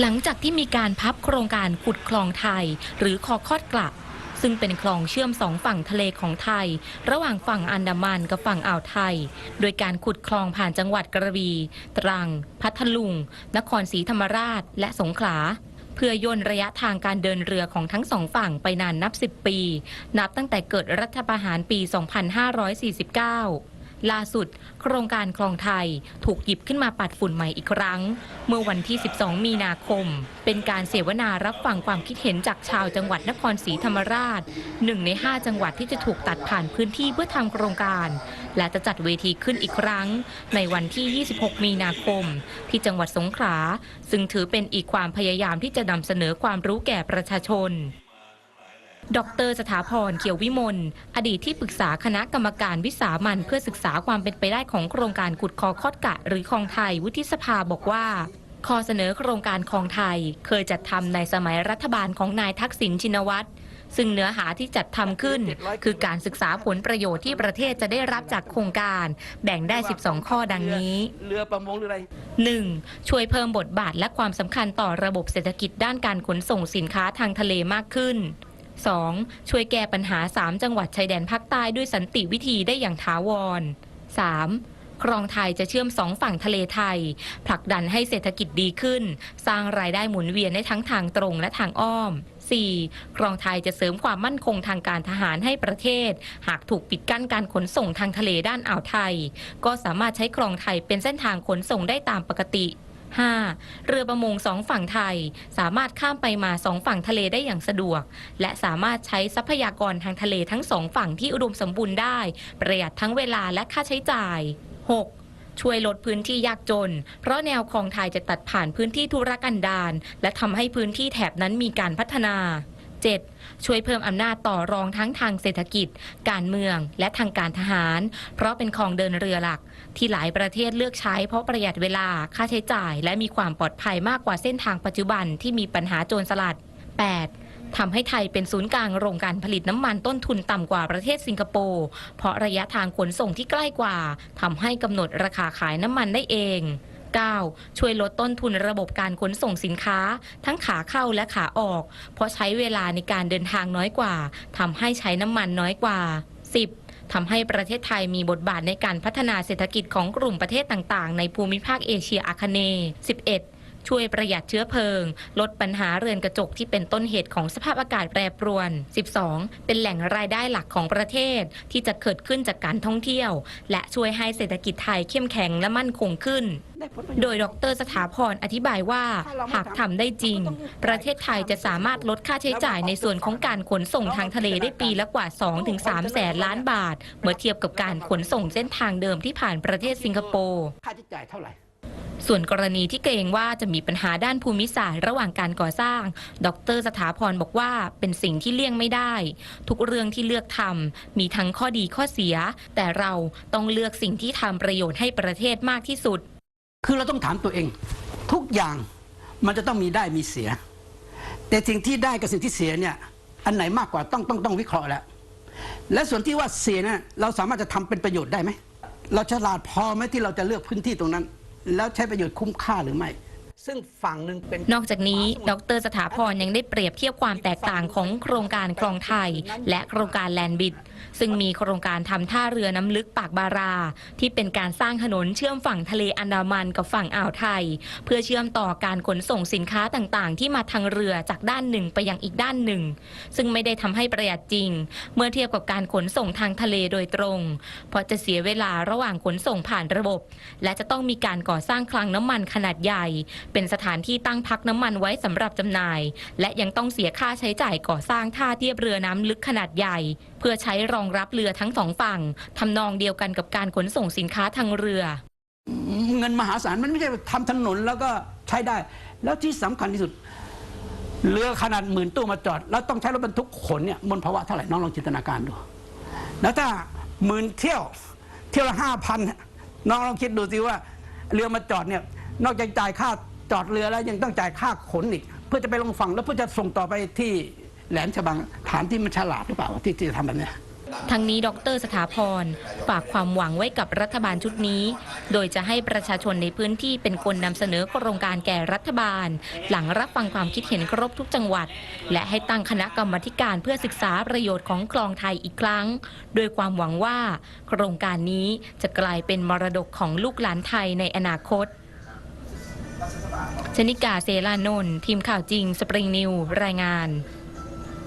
หลังจากที่มีการพับโครงการขุดคลองไทย หรือคอคอดกลับ ซึ่งเป็นคลองเชื่อมสองฝั่งทะเลของไทย ระหว่างฝั่งอันดามันกับฝั่งอ่าวไทย โดยการขุดคลองผ่านจังหวัดกระบี่ตรัง พัทลุง นครศรีธรรมราช และสงขลาเพื่อย่นระยะทางการเดินเรือของทั้งสองฝั่งไปนานนับ 10 ปี นับตั้งแต่เกิดรัฐประหารปี 2549 ล่าสุด โครงการคลองไทยถูกหยิบขึ้นมาปัดฝุ่นใหม่อีกครั้ง เมื่อวันที่ 12 มีนาคม เป็นการเสวนารับฟังความคิดเห็นจากชาวจังหวัดนครศรีธรรมราชหนึ่งใน 5 จังหวัดที่จะถูกตัดผ่านพื้นที่เพื่อทำโครงการ และจะจัดเวทีขึ้นอีกครั้ง ในวันที่ 26 มีนาคม ที่จังหวัดสงขลาซึ่งถือเป็นอีกความพยายามที่จะนำเสนอความรู้แก่ประชาชน ดรสถาพรเขียววิมล อดีตที่ปรึกษาคณะกรรมการวิสามันเพื่อศึกษาความเป็นไปได้ของโครงการขุดคอคอดกะ หรือคลองไทยวุฒิสภาบอกว่าข้อเสนอโครงการคลองไทย เคยจัดทำในสมัยรัฐบาลของนายทักษิณชินวัตรซึ่งเนื้อหาที่จัดทำขึ้น คือการศึกษาผลประโยชน์ที่ประเทศจะได้รับจากโครงการ แบ่งได้ 12 ข้อดังนี้ เรือประมงหรืออะไร 1. ช่วยเพิ่มบทบาทและความสำคัญต่อระบบเศรษฐกิจด้านการขนส่งสินค้าทางทะเลมากขึ้น 2. ช่วยแก้ปัญหา 3 จังหวัดชายแดนภาคใต้ด้วยสันติวิธีได้อย่างถาวร 3. คลองไทยจะเชื่อมสองฝั่งทะเลไทย ผลักดันให้เศรษฐกิจดีขึ้น สร้างรายได้หมุนเวียนได้ทั้งทางตรงและทางอ้อม 4. คลองไทยจะเสริมความมั่นคงทางการทหารให้ประเทศ หากถูกปิดกั้นการขนส่งทางทะเลด้านอ่าวไทย ก็สามารถใช้คลองไทยเป็นเส้นทางขนส่งได้ตามปกติ 5. เรือประมงสองฝั่งไทย สามารถข้ามไปมาสองฝั่งทะเลได้อย่างสะดวก และสามารถใช้ทรัพยากรทางทะเลทั้งสองฝั่งที่อุดมสมบูรณ์ได้ ประหยัดทั้งเวลาและค่าใช้จ่าย 6. ช่วยลดพื้นที่ยากจน เพราะแนวคลองไทยจะตัดผ่านพื้นที่ธุรกันดารและทำให้พื้นที่แถบนั้นมีการพัฒนา 7. ช่วยเพิ่มอำนาจต่อรองทั้งทางเศรษฐกิจ การเมือง และทางการทหาร เพราะเป็นคลองเดินเรือหลัก ที่หลายประเทศเลือกใช้เพราะประหยัดเวลาค่าใช้จ่าย และมีความปลอดภัยมากกว่าเส้นทางปัจจุบันที่มีปัญหาโจรสลัด 8. ทำให้ไทยเป็นศูนย์กลางโรงการผลิตน้ำมันต้นทุนต่ำกว่าประเทศสิงคโปร์ เพราะระยะทางขนส่งที่ใกล้กว่าทำให้กำหนดราคาขายน้ำมันได้เอง 9. ช่วยลดต้นทุนระบบการขนส่งสินค้า ทั้งขาเข้าและขาออก เพราะใช้เวลาในการเดินทางน้อยกว่าทำให้ใช้น้ำมันน้อยกว่า 10. ทำให้ประเทศไทยมีบทบาทในการพัฒนาเศรษฐกิจของกลุ่มประเทศต่าง ๆ ในภูมิภาคเอเชียอาคเนย์ 11. ช่วยประหยัดเชื้อเพลิง ลดปัญหาเรือนกระจกที่เป็นต้นเหตุของสภาพอากาศแปรปรวน 12. เป็นแหล่งรายได้หลักของประเทศ ที่จะเกิดขึ้นจากการท่องเที่ยว และช่วยให้เศรษฐกิจไทยเข้มแข็งและมั่นคงขึ้นได้ผลประโยชน์โดยดรสถาพรอธิบายว่า หากทำได้จริง ประเทศไทยจะสามารถลดค่าใช้จ่ายในส่วนของการขนส่งทางทะเลได้ปีละกว่า 2-3 แสนล้านบาท เมื่อเทียบกับการขนส่งเส้นทางเดิมที่ผ่านประเทศสิงคโปร์ ค่าใช้จ่ายเท่าไหร่ ส่วนกรณีที่เกรงว่าจะมีปัญหาด้านภูมิศาสตร์ระหว่างการก่อสร้าง ดรสถาพรบอกว่าเป็นสิ่งที่เลี่ยงไม่ได้ ทุกเรื่องที่เลือกทำมีทั้งข้อดีข้อเสีย แต่เราต้องเลือกสิ่งที่ทำประโยชน์ให้ประเทศมากที่สุด คือเราต้องถามตัวเอง ทุกอย่างมันจะต้องมีได้มีเสีย แต่สิ่งที่ได้กับสิ่งที่เสียเนี่ยอันไหนมากกว่าต้องต้องต้องวิเคราะห์แล้ว และส่วนที่ว่าเสียเนี่ยเราสามารถจะทำเป็นประโยชน์ได้ไหม เราฉลาดพอไหมที่เราจะเลือกพื้นที่ตรงนั้น แล้วใช้ประโยชน์คุ้มค่าหรือไม่ ซึ่งฝั่งหนึ่งเป็นนอกจากนี้ ดรสถาพรยังได้เปรียบเทียบความแตกต่างของโครงการคลองไทย และโครงการแลนด์บิด ซึ่งมีโครงการทำท่าเรือน้ำลึกปากบารา ที่เป็นการสร้างถนนเชื่อมฝั่งทะเลอันดามันกับฝั่งอ่าวไทย เพื่อเชื่อมต่อการขนส่งสินค้าต่างๆ ที่มาทางเรือจากด้านหนึ่งไปยังอีกด้านหนึ่ง ซึ่งไม่ได้ทำให้ประหยัดจริง เมื่อเทียบกับการขนส่งทางทะเลโดยตรง เพราะจะเสียเวลาระหว่างขนส่งผ่านระบบ และจะต้องมีการก่อสร้างคลังน้ำมันขนาดใหญ่เป็นสถานที่ตั้งพักน้ำมันไว้สำหรับจำหน่าย และยังต้องเสียค่าใช้จ่ายก่อสร้างท่าเทียบเรือน้ำลึกขนาดใหญ่ เพื่อใช้รองรับเรือทั้งสองฝั่งทำนองเดียวกันกับการขนส่งสินค้าทางเรือ เงินมหาศาลมันไม่ใช่ทำถนนแล้วก็ใช้ได้ แล้วที่สำคัญที่สุดเรือขนาดหมื่นตู้มาจอด แล้วต้องใช้รถบรรทุกขนเนี่ยมลภาวะเท่าไหร่น้องลองจินตนาการดูแล้วถ้าหมื่นเที่ยวเที่ยวละห้าพันน้องลองคิดดูสิว่า เรือมาจอดเนี่ยนอกจากจ่ายค่า จอดเรือแล้วยังต้องจ่ายค่าขนอีก เพื่อจะไปลงฝั่งแล้วเพื่อจะส่งต่อไปที่แหลมฉบังถามที่มันฉลาดหรือเปล่าที่จะทำแบบนี้ทั้งนี้ดรสถาพรฝากความหวังไว้กับรัฐบาลชุดนี้ โดยจะให้ประชาชนในพื้นที่เป็นคนนำเสนอโครงการแก่รัฐบาล หลังรับฟังความคิดเห็นครบทุกจังหวัด และให้ตั้งคณะกรรมการเพื่อศึกษาประโยชน์ของคลองไทยอีกครั้ง โดยความหวังว่า โครงการนี้จะกลายเป็นมรดกของลูกหลานไทยในอนาคต ชนิกาเซลานนท์ทีมข่าวจริง สปริงนิว รายงาน